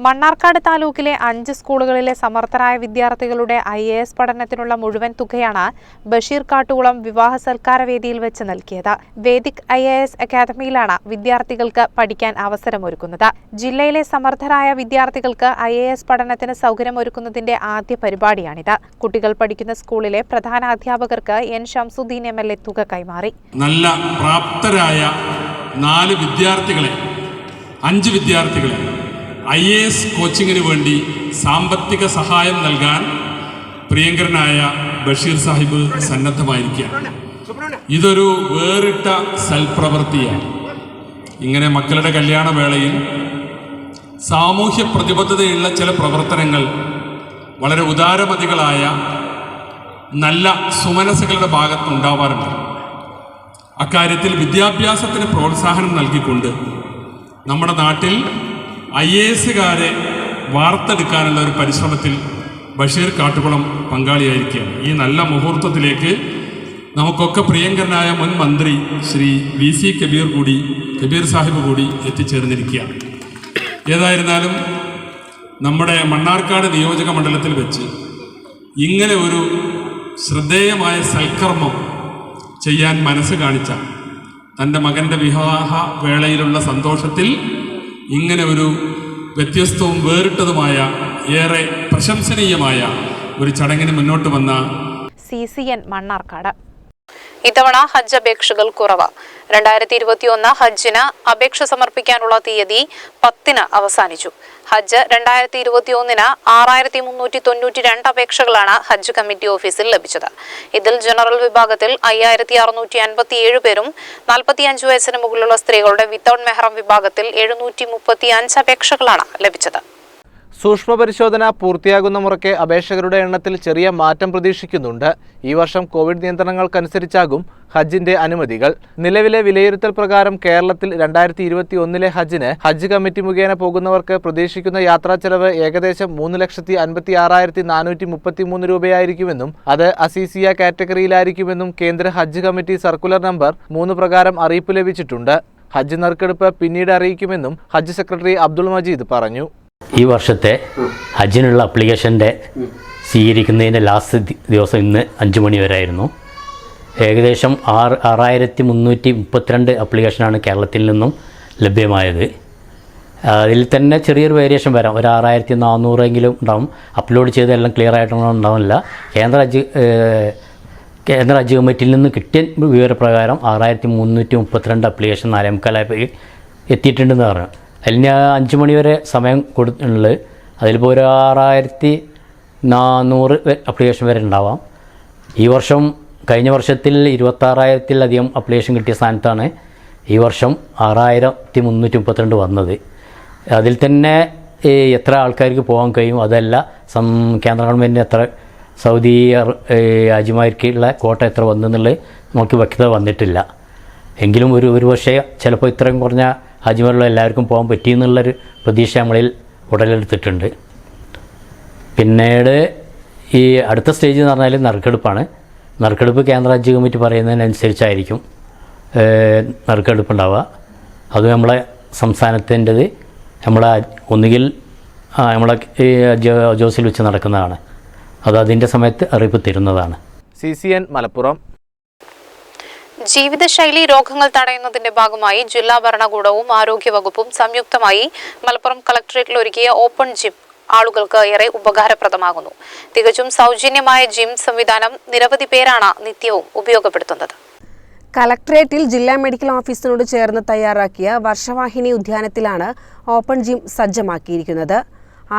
[SPEAKER 5] മണ്ണാർക്കാട് താലൂക്കിലെ അഞ്ച് സ്കൂളുകളിലെ സമർത്ഥരായ വിദ്യാർത്ഥികളുടെ ഐ എ എസ് പഠനത്തിനുള്ള മുഴുവൻ തുകയാണ് ബഷീർ കാട്ടുകുളം വിവാഹ സൽക്കാര വേദിയിൽ വെച്ച് നൽകിയത്. വേദിക് ഐ എ എസ് അക്കാദമിയിലാണ് വിദ്യാർത്ഥികൾക്ക് പഠിക്കാൻ അവസരമൊരുക്കുന്നത്. ജില്ലയിലെ സമർത്ഥരായ വിദ്യാർത്ഥികൾക്ക് ഐ എ എസ് പഠനത്തിന് സൗകര്യമൊരുക്കുന്നതിന്റെ ആദ്യ പരിപാടിയാണിത്. കുട്ടികൾ പഠിക്കുന്ന സ്കൂളിലെ പ്രധാന അധ്യാപകർക്ക് N Shamsuddin M L A തുക കൈമാറി.
[SPEAKER 14] നല്ല പ്രാപ്തരായ നാല് വിദ്യാർത്ഥികളെ അഞ്ച് വിദ്യാർത്ഥികളെ ഐ എ എസ് കോച്ചിങ്ങിന് വേണ്ടി സാമ്പത്തിക സഹായം നൽകാൻ പ്രിയങ്കരനായ ബഷീർ സാഹിബ് സന്നദ്ധമായിരിക്കുകയാണ്. ഇതൊരു വേറിട്ട സൽപ്രവൃത്തിയാണ്. ഇങ്ങനെ മക്കളുടെ കല്യാണ വേളയിൽ സാമൂഹ്യ പ്രതിബദ്ധതയുള്ള ചില പ്രവർത്തനങ്ങൾ വളരെ ഉദാരമതികളായ നല്ല സുമനസ്സുകളുടെ ഭാഗത്തുണ്ടാവാറുണ്ട് അക്കാര്യത്തിൽ വിദ്യാഭ്യാസത്തിന് പ്രോത്സാഹനം നൽകിക്കൊണ്ട് നമ്മുടെ നാട്ടിൽ ഐ എ എസുകാരെ വാർത്തെടുക്കാനുള്ള ഒരു പരിശ്രമത്തിൽ ബഷീർ കാട്ടുകുളം പങ്കാളിയായിരിക്കുകയാണ്. ഈ നല്ല മുഹൂർത്തത്തിലേക്ക് നമുക്കൊക്കെ പ്രിയങ്കരനായ മുൻ മന്ത്രി ശ്രീ വി സി കബീർ കൂടി കബീർ സാഹിബ് കൂടി എത്തിച്ചേർന്നിരിക്കുകയാണ്. ഏതായിരുന്നാലും നമ്മുടെ മണ്ണാർക്കാട് നിയോജക മണ്ഡലത്തിൽ വെച്ച് ഇങ്ങനെ ഒരു ശ്രദ്ധേയമായ സൽക്കർമ്മം ചെയ്യാൻ മനസ്സ് കാണിച്ച തന്റെ മകന്റെ വിവാഹ വേളയിലുള്ള സന്തോഷത്തിൽ ഇങ്ങനെ ഒരു വ്യത്യസ്തവും വേറിട്ടതുമായ ഏറെ പ്രശംസനീയമായ ഒരു ചടങ്ങിന് മുന്നോട്ട് വന്ന
[SPEAKER 5] സി സി എൻ മണ്ണാർക്കാട്. ഇത്തവണ ഹജ്ജ് അപേക്ഷകൾ കുറവ്. രണ്ടായിരത്തി ഇരുപത്തിയൊന്ന് ഹജ്ജിന് അപേക്ഷ സമർപ്പിക്കാനുള്ള തീയതി പത്തിന് അവസാനിച്ചു. ഹജ്ജ് രണ്ടായിരത്തി ഇരുപത്തിയൊന്നിന് ആറായിരത്തി മുന്നൂറ്റി തൊണ്ണൂറ്റി രണ്ട് അപേക്ഷകളാണ് ഹജ്ജ് കമ്മിറ്റി ഓഫീസിൽ ലഭിച്ചത്. ഇതിൽ ജനറൽ വിഭാഗത്തിൽ അയ്യായിരത്തി അറുന്നൂറ്റി അൻപത്തി ഏഴ് പേരും നാൽപ്പത്തിയഞ്ച് വയസ്സിന് മുകളിലുള്ള സ്ത്രീകളുടെ വിത്തൌട്ട് മെഹ്റം വിഭാഗത്തിൽ എഴുന്നൂറ്റി മുപ്പത്തി അഞ്ച് അപേക്ഷകളാണ് ലഭിച്ചത്.
[SPEAKER 6] സൂക്ഷ്മ പരിശോധന പൂർത്തിയാകുന്ന മുറയ്ക്ക് അപേക്ഷകരുടെ എണ്ണത്തിൽ ചെറിയ മാറ്റം പ്രതീക്ഷിക്കുന്നുണ്ട്. ഈ വർഷം കോവിഡ് നിയന്ത്രണങ്ങൾക്കനുസരിച്ചാകും ഹജ്ജിന്റെ അനുമതികൾ. നിലവിലെ വിലയിരുത്തൽ പ്രകാരം കേരളത്തിൽ രണ്ടായിരത്തി ഇരുപത്തി ഒന്നിലെ ഹജ്ജിന് ഹജ്ജ് കമ്മിറ്റി മുഖേന പോകുന്നവർക്ക് പ്രതീക്ഷിക്കുന്ന യാത്രാ ചെലവ് ഏകദേശം മൂന്ന് ലക്ഷത്തി അൻപത്തി ആറായിരത്തി നാനൂറ്റി മുപ്പത്തി മൂന്ന് രൂപയായിരിക്കുമെന്നും അത് അസീസിയ കാറ്റഗറിയിലായിരിക്കുമെന്നും കേന്ദ്ര ഹജ്ജ് കമ്മിറ്റി സർക്കുലർ നമ്പർ മൂന്ന് പ്രകാരം അറിയിപ്പ് ലഭിച്ചിട്ടുണ്ട്. ഹജ്ജ് നറുക്കെടുപ്പ് പിന്നീട് അറിയിക്കുമെന്നും ഹജ്ജ് സെക്രട്ടറി അബ്ദുൾ മജീദ് പറഞ്ഞു.
[SPEAKER 15] ഈ വർഷത്തെ ഹജ്ജിനുള്ള അപ്ലിക്കേഷന്റെ സ്വീകരിക്കുന്നതിന്റെ ലാസ്റ്റ് ദിവസം ഇന്ന് അഞ്ച് മണി വരെ ആയിരുന്നു. ഏകദേശം ആറ് ആറായിരത്തി മുന്നൂറ്റി മുപ്പത്തിരണ്ട് അപ്ലിക്കേഷനാണ് കേരളത്തിൽ നിന്നും ലഭ്യമായത്. അതിൽ തന്നെ ചെറിയൊരു വേരിയേഷൻ വരാം. ഒരു ആറായിരത്തി നാനൂറെങ്കിലും ഉണ്ടാവും. അപ്ലോഡ് ചെയ്തെല്ലാം ക്ലിയർ ആയിട്ടൊന്നും ഉണ്ടാവില്ല കേന്ദ്ര അജ് കേന്ദ്ര അജ് കമ്മിറ്റിയിൽ നിന്ന് കിട്ടിയ വിവരപ്രകാരം ആറായിരത്തി മുന്നൂറ്റി മുപ്പത്തിരണ്ട് അപ്ലിക്കേഷൻ നാലേമുക്കാലായി എത്തിയിട്ടുണ്ടെന്ന് പറഞ്ഞു. അതിന് അഞ്ച് മണി വരെ സമയം കൊടുത്തിട്ടുള്ളത് അതിലിപ്പോൾ ഒരു ആറായിരത്തി നാനൂറ് അപ്ലിക്കേഷൻ വരെ ഉണ്ടാവാം. ഈ വർഷം കഴിഞ്ഞ വർഷത്തിൽ ഇരുപത്താറായിരത്തിലധികം അപ്ലിക്കേഷൻ കിട്ടിയ സ്ഥാനത്താണ് ഈ വർഷം ആറായിരത്തി മുന്നൂറ്റി മുപ്പത്തിരണ്ട് വന്നത്. അതിൽ തന്നെ എത്ര ആൾക്കാർക്ക് പോകാൻ കഴിയും അതല്ല സം കേന്ദ്ര ഗവൺമെന്റിന് എത്ര സൗദി രാജ്യമാർക്കുള്ള കോട്ട എത്ര വന്നു എന്നുള്ളത് നമുക്ക് വ്യക്തത വന്നിട്ടില്ല. എങ്കിലും ഒരു ഒരു പക്ഷേ ചിലപ്പോൾ ഇത്രയും കുറഞ്ഞ ഹാജിമാരുള്ള എല്ലാവർക്കും പോകാൻ പറ്റിയെന്നുള്ളൊരു പ്രതീക്ഷ നമ്മളിൽ ഉടലെടുത്തിട്ടുണ്ട്. പിന്നീട് ഈ അടുത്ത സ്റ്റേജ് എന്ന് പറഞ്ഞാൽ നറുക്കെടുപ്പാണ്. നറുക്കെടുപ്പ് കേന്ദ്ര ഹജ്ജ് കമ്മിറ്റി പറയുന്നതിനനുസരിച്ചായിരിക്കും നറുക്കെടുപ്പ് ഉണ്ടാവുക അത് നമ്മളെ സംസ്ഥാനത്തിന്റെത് നമ്മളെ ഒന്നുകിൽ നമ്മളെ ഈ ജോസിൽ വെച്ച് നടക്കുന്നതാണ്. അത് അതിന്റെ സമയത്ത് അറിയിപ്പ് തരുന്നതാണ്.
[SPEAKER 6] C C N Malappuram.
[SPEAKER 5] ജീവിതശൈലി രോഗങ്ങൾ തടയുന്നതിന്റെ ഭാഗമായി ജില്ലാ ഭരണകൂടവും ആരോഗ്യവകുപ്പും സംയുക്തമായി മലപ്പുറം കളക്ടറേറ്റിൽ ഒരുക്കിയ ഓപ്പൺ ജിം ആളുകൾക്ക് ഏറെ ഉപകാരപ്രദമാകുന്നു. തികച്ചും സൗജന്യമായ ജിം സംവിധാനം നിരവധി പേരാണ് നിത്യവും ഉപയോഗപ്പെടുത്തുന്നത്.
[SPEAKER 16] കലക്ട്രേറ്റിൽ ജില്ലാ മെഡിക്കൽ ഓഫീസിനോട് ചേർന്ന് തയ്യാറാക്കിയ വർഷവാഹിനി ഉദ്യാനത്തിലാണ് ഓപ്പൺ ജിം സജ്ജമാക്കിയിരിക്കുന്നത്.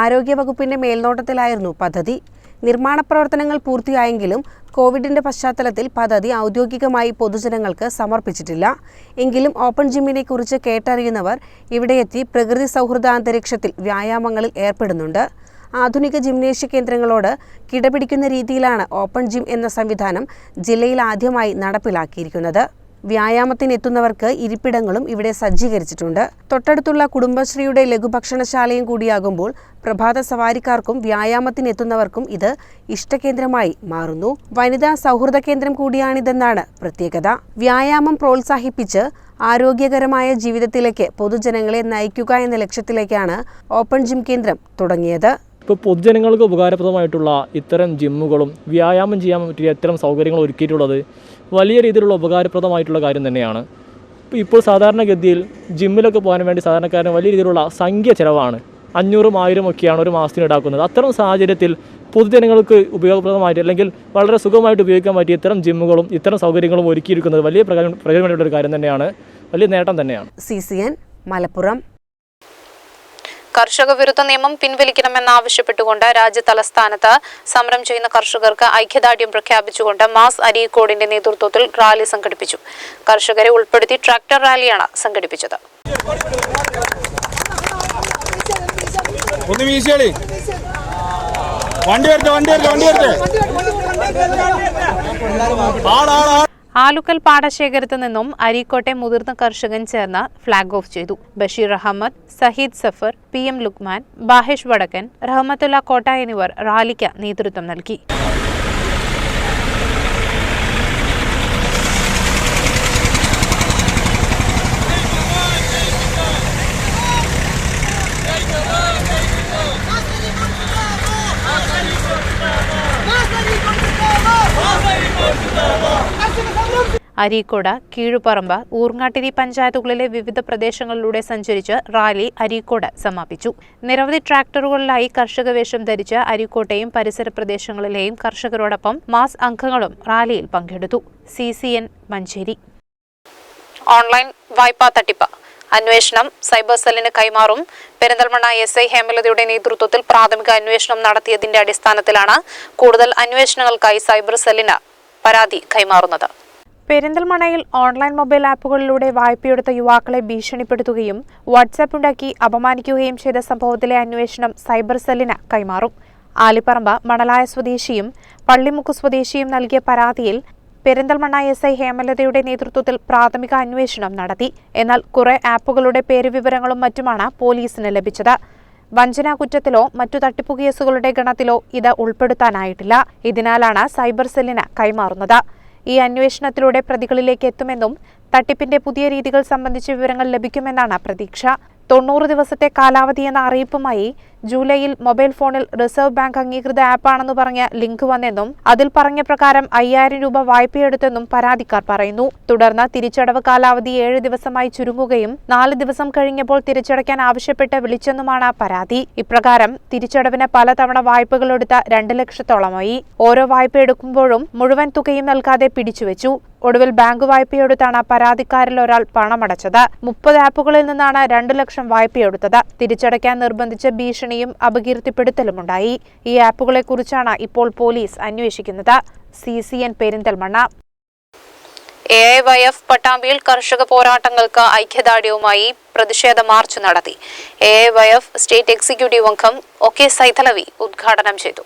[SPEAKER 16] ആരോഗ്യവകുപ്പിന്റെ മേൽനോട്ടത്തിലായിരുന്നു പദ്ധതി. നിർമ്മാണ പ്രവർത്തനങ്ങൾ പൂർത്തിയായെങ്കിലും കോവിഡിന്റെ പശ്ചാത്തലത്തിൽ പദ്ധതി ഔദ്യോഗികമായി പൊതുജനങ്ങൾക്ക് സമർപ്പിച്ചിട്ടില്ല. എങ്കിലും ഓപ്പൺ ജിമ്മിനെ കുറിച്ച് കേട്ടറിയുന്നവർ ഇവിടെയെത്തി പ്രകൃതി സൗഹൃദ അന്തരീക്ഷത്തിൽ വ്യായാമങ്ങളിൽ ഏർപ്പെടുന്നുണ്ട്. ആധുനിക ജിംനേഷ്യ കേന്ദ്രങ്ങളോട് കിടപിടിക്കുന്ന രീതിയിലാണ് ഓപ്പൺ ജിം എന്ന സംവിധാനം ജില്ലയിൽ ആദ്യമായി നടപ്പിലാക്കിയിരിക്കുന്നത്. വ്യായാമത്തിനെത്തുന്നവർക്ക് ഇരിപ്പിടങ്ങളും ഇവിടെ സജ്ജീകരിച്ചിട്ടുണ്ട്. തൊട്ടടുത്തുള്ള കുടുംബശ്രീയുടെ ലഘുഭക്ഷണശാലയും കൂടിയാകുമ്പോൾ പ്രഭാത സവാരിക്കാർക്കും വ്യായാമത്തിന് എത്തുന്നവർക്കും ഇത് ഇഷ്ടകേന്ദ്രമായി മാറുന്നു. വനിതാ സൗഹൃദ കേന്ദ്രം കൂടിയാണിതെന്നാണ് പ്രത്യേകത. വ്യായാമം പ്രോത്സാഹിപ്പിച്ച് ആരോഗ്യകരമായ ജീവിതത്തിലേക്ക് പൊതുജനങ്ങളെ നയിക്കുക എന്ന ലക്ഷ്യത്തിലേക്കാണ് ഓപ്പൺ ജിം കേന്ദ്രം തുടങ്ങിയത്.
[SPEAKER 7] ഇപ്പോൾ പൊതുജനങ്ങൾക്ക് ഉപകാരപ്രദമായിട്ടുള്ള ഇത്തരം ജിമ്മുകളും വ്യായാമം ചെയ്യാൻ പറ്റിയ ഇത്തരം സൗകര്യങ്ങൾ ഒരുക്കിയിട്ടുള്ളത് വലിയ രീതിയിലുള്ള ഉപകാരപ്രദമായിട്ടുള്ള കാര്യം തന്നെയാണ്. ഇപ്പോൾ സാധാരണഗതിയിൽ ജിമ്മിലൊക്കെ പോകാൻ വേണ്ടി സാധാരണക്കാരന് വലിയ രീതിയിലുള്ള സംഖ്യ ചിലവാണ്. അഞ്ഞൂറും ആയിരം ഒക്കെയാണ് ഒരു മാസത്തിന് ഈടാക്കുന്നത്. അത്തരം സാഹചര്യത്തിൽ പൊതുജനങ്ങൾക്ക് ഉപയോഗപ്രദമായിട്ട് അല്ലെങ്കിൽ വളരെ സുഖമായിട്ട് ഉപയോഗിക്കാൻ പറ്റിയ ഇത്തരം ജിമ്മുകളും ഇത്തരം സൗകര്യങ്ങളും ഒരുക്കിയിരിക്കുന്നത് വലിയ പ്രയോജനമായിട്ടുള്ള ഒരു കാര്യം തന്നെയാണ്. വലിയ നേട്ടം തന്നെയാണ്.
[SPEAKER 16] സി മലപ്പുറം
[SPEAKER 5] കർഷക വിരുദ്ധ നിയമം പിൻവലിക്കണമെന്നാവശ്യപ്പെട്ടുകൊണ്ട് രാജ്യ തലസ്ഥാനത്ത് സമരം ചെയ്യുന്ന കർഷകർക്ക് ഐക്യദാർഢ്യം പ്രഖ്യാപിച്ചുകൊണ്ട് മാസ് അരീക്കോടിന്റെ നേതൃത്വത്തിൽ റാലി സംഘടിപ്പിച്ചു. കർഷകരെ ഉൾപ്പെടുത്തി ട്രാക്ടർ റാലിയാണ് സംഘടിപ്പിച്ചത്.
[SPEAKER 17] വണ്ടി
[SPEAKER 5] ആലുക്കൽ പാടശേഖരത്ത് നിന്നും അരീക്കോട്ടെ മുതിർന്ന കർഷകൻ ചേർന്ന് ഫ്ളാഗ് ഓഫ് ചെയ്തു. ബഷീർ അഹമ്മദ് സഹീദ് സഫർ പി എം ലുക്മാൻ ബാഹിഷ് വടക്കൻ റഹ്മത്തുല്ല കോട്ട എന്നിവർ റാലിക്ക് നേതൃത്വം നൽകി. അരീക്കോട് കീഴുപറമ്പ് ഊർങ്ങാട്ടിരി പഞ്ചായത്തുകളിലെ വിവിധ പ്രദേശങ്ങളിലൂടെ സഞ്ചരിച്ച് റാലി അരീക്കോട് സമാപിച്ചു. നിരവധി ട്രാക്ടറുകളിലായി കർഷക വേഷം ധരിച്ച് അരീക്കോട്ടെയും പരിസര പ്രദേശങ്ങളിലെയും കർഷകരോടൊപ്പം മാസ് അംഗങ്ങളും റാലിയിൽ പങ്കെടുത്തു. C C N Manjeri. Online വായ്പാ തട്ടിപ്പ്. അന്വേഷണം സൈബർ സെല്ലിന് കൈമാറും. പെരിന്തൽമണ്ണ എസ് ഐ ഹേമലതയുടെ നേതൃത്വത്തിൽ പ്രാഥമിക അന്വേഷണം നടത്തിയതിന്റെ അടിസ്ഥാനത്തിലാണ് കൂടുതൽ അന്വേഷണങ്ങൾക്കായി സൈബർ സെല്ലിന് പരാതി കൈമാറുന്നത്. പെരിന്തൽമണ്ണയിൽ ഓൺലൈൻ മൊബൈൽ ആപ്പുകളിലൂടെ വായ്പയെടുത്ത യുവാക്കളെ ഭീഷണിപ്പെടുത്തുകയും വാട്സാപ്പ് ഉണ്ടാക്കി അപമാനിക്കുകയും ചെയ്ത സംഭവത്തിലെ അന്വേഷണം സൈബർ സെല്ലിന് കൈമാറും. ആലിപ്പറമ്പ മണലായ സ്വദേശിയും പള്ളിമുക്ക് സ്വദേശിയും നൽകിയ പരാതിയിൽ പെരിന്തൽമണ്ണ എസ് ഐ ഹേമലതയുടെ നേതൃത്വത്തിൽ പ്രാഥമിക അന്വേഷണം നടത്തി. എന്നാൽ കുറെ ആപ്പുകളുടെ പേരുവിവരങ്ങളും മറ്റുമാണ് പോലീസിന് ലഭിച്ചത്. വഞ്ചനാ കുറ്റത്തിലോ മറ്റു തട്ടിപ്പു കേസുകളുടെ ഗണത്തിലോ ഇത് ഉൾപ്പെടുത്താനായിട്ടില്ല. ഇതിനാലാണ് സൈബർ സെല്ലിന് കൈമാറുന്നത്. ഈ അന്വേഷണത്തിലൂടെ പ്രതികളിലേക്ക് എത്തുമെന്നും തട്ടിപ്പിന്റെ പുതിയ രീതികൾ സംബന്ധിച്ച വിവരങ്ങൾ ലഭിക്കുമെന്നാണ് പ്രതീക്ഷ. തൊണ്ണൂറ് ദിവസത്തെ കാലാവധി എന്ന അറിയിപ്പുമായി ജൂലൈയിൽ മൊബൈൽ ഫോണിൽ റിസർവ് ബാങ്ക് അംഗീകൃത ആപ്പാണെന്ന് പറഞ്ഞ ലിങ്ക് വന്നെന്നും അതിൽ പറഞ്ഞ പ്രകാരം അയ്യായിരം രൂപ വായ്പയെടുത്തെന്നും പരാതിക്കാർ പറയുന്നു. തുടർന്ന് തിരിച്ചടവ് കാലാവധി ഏഴ് ദിവസമായി ചുരുങ്ങുകയും നാല് ദിവസം കഴിഞ്ഞപ്പോൾ തിരിച്ചടയ്ക്കാൻ ആവശ്യപ്പെട്ട് വിളിച്ചെന്നുമാണ് പരാതി. ഇപ്രകാരം തിരിച്ചടവിന് പലതവണ വായ്പകൾ എടുത്ത രണ്ട് ലക്ഷത്തോളമായി. ഓരോ വായ്പ എടുക്കുമ്പോഴും മുഴുവൻ തുകയും നൽകാതെ പിടിച്ചുവെച്ചു. ഒടുവിൽ ബാങ്ക് വായ്പയെടുത്താണ് പരാതിക്കാരിൽ ഒരാൾ പണമടച്ചത്. മുപ്പത് ആപ്പുകളിൽ നിന്നാണ് രണ്ടു ലക്ഷം വായ്പയെടുത്തത്. തിരിച്ചടയ്ക്കാൻ നിർബന്ധിച്ച ഭീഷണിയും ഭീഷണിയും അപകീർത്തിപ്പെടുത്തലുമുണ്ടായി. ഈ ആപ്പുകളെക്കുറിച്ചാണ് ഇപ്പോൾ പോലീസ് അന്വേഷിക്കുന്നത്. C C N Perinthalmanna. A I Y F പട്ടാമ്പിയിൽ കർഷക പോരാട്ടങ്ങൾക്ക് ഐക്യദാർഢ്യവുമായി പ്രതിഷേധ മാർച്ച് നടത്തി. A I Y F state executive അംഗം ഒ കെ സൈതലവി ഉദ്ഘാടനം ചെയ്തു.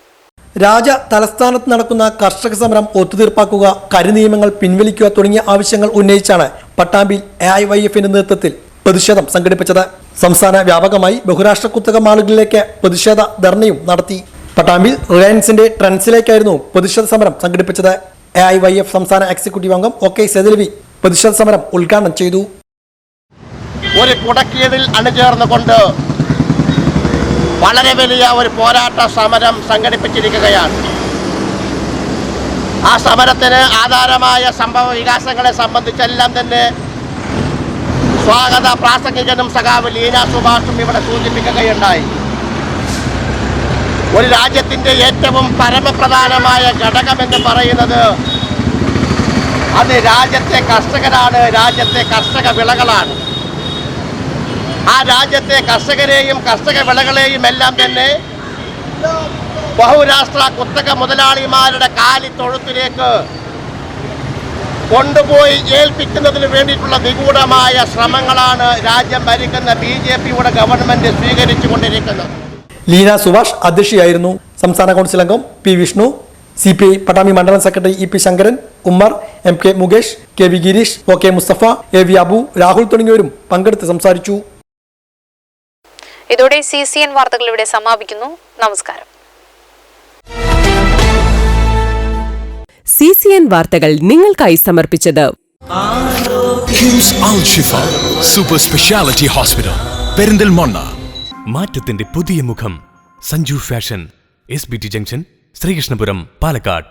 [SPEAKER 9] രാജ തലസ്ഥാനത്ത് നടക്കുന്ന കർഷക സമരം ഒത്തുതീർപ്പാക്കുക കരിനിയമങ്ങൾ പിൻവലിക്കുക തുടങ്ങിയ ആവശ്യങ്ങൾ ഉന്നയിച്ചാണ് പട്ടാമ്പിയിൽ എ ഐ വൈ എഫിന്റെ നേതൃത്വത്തിൽ പ്രതിഷേധം സംഘടിപ്പിച്ചത്. സംസ്ഥാന വ്യാപകമായി ബഹുരാഷ്ട്ര കുത്തക മാളുകളിലേക്ക് പ്രതിഷേധ ധർണയും നടത്തി. പട്ടാമ്പിൽ റിലയൻസിന്റെ ട്രെൻസിലേക്കായിരുന്നു പ്രതിഷേധ സമരം സംഘടിപ്പിച്ചത്. എ ഐ വൈ എഫ് സംസ്ഥാന എക്സിക്യൂട്ടീവ് അംഗം ഒ കെ സെതിലവി പ്രതിഷേധ സമരം ഉദ്ഘാടനം ചെയ്തു.
[SPEAKER 18] ഒരു കുടക്കീഴിൽ അണിചേർന്നുകൊണ്ട് വളരെ വലിയ ഒരു പോരാട്ട സമരം സംഘടിപ്പിച്ചിരിക്കുകയാണ്. ആ സമരത്തിന് ആധാരമായ സംഭവ വികാസങ്ങളെ സംബന്ധിച്ചെല്ലാം തന്നെ സ്വാഗത പ്രാസംഗികനും സഖാവ് ലീന സുഭാഷും ഇവിടെ സൂചിപ്പിക്കുകയുണ്ടായി. ഒരു രാജ്യത്തിന്റെ ഏറ്റവും പരമപ്രധാനമായ ഘടകമെന്ന് പറയുന്നത് അത് രാജ്യത്തെ കർഷകരാണ് രാജ്യത്തെ കർഷക വിളകളാണ്. ആ രാജ്യത്തെ കർഷകരെയും കർഷക വിളകളെയും എല്ലാം തന്നെ ബഹുരാഷ്ട്ര കുത്തക മുതലാളിമാരുടെ കാലിത്തൊഴുത്തിലേക്ക് കൊണ്ടുപോയി ഏൽപ്പിക്കുന്നതിന് വേണ്ടിയിട്ടുള്ള നിഗൂഢമായ ശ്രമങ്ങളാണ് രാജ്യം ഭരിക്കുന്ന ബി ജെ പിയുടെ ഗവൺമെന്റ് സ്വീകരിച്ചു കൊണ്ടിരിക്കുന്നത്
[SPEAKER 9] ലീന സുഭാഷ് അധ്യക്ഷയായിരുന്നു സംസ്ഥാന കൗൺസിൽ അംഗം P Vishnu C P I Pattambi മണ്ഡലം secretary E P Sankaran Ummer M K Mukesh K V Gireesh O K Musthafa A V Abu Rahul തുടങ്ങിയവരും പങ്കെടുത്ത് സംസാരിച്ചു.
[SPEAKER 5] ഇതോടെ സി സി എൻ വാർത്തകൾ ഇവിടെ സമാപിക്കുന്നു. നമസ്കാരം.
[SPEAKER 1] സി സി എൻ വാർത്തകൾ നിങ്ങൾക്കായി സമർപ്പിച്ചത്
[SPEAKER 2] സൂപ്പർ സ്പെഷ്യാലിറ്റി ഹോസ്പിറ്റൽ പെരിന്തൽമണ്ണ.
[SPEAKER 3] മാറ്റത്തിന്റെ പുതിയ മുഖം Sanju fashion S B T junction Sreekrishnapuram Palakkad.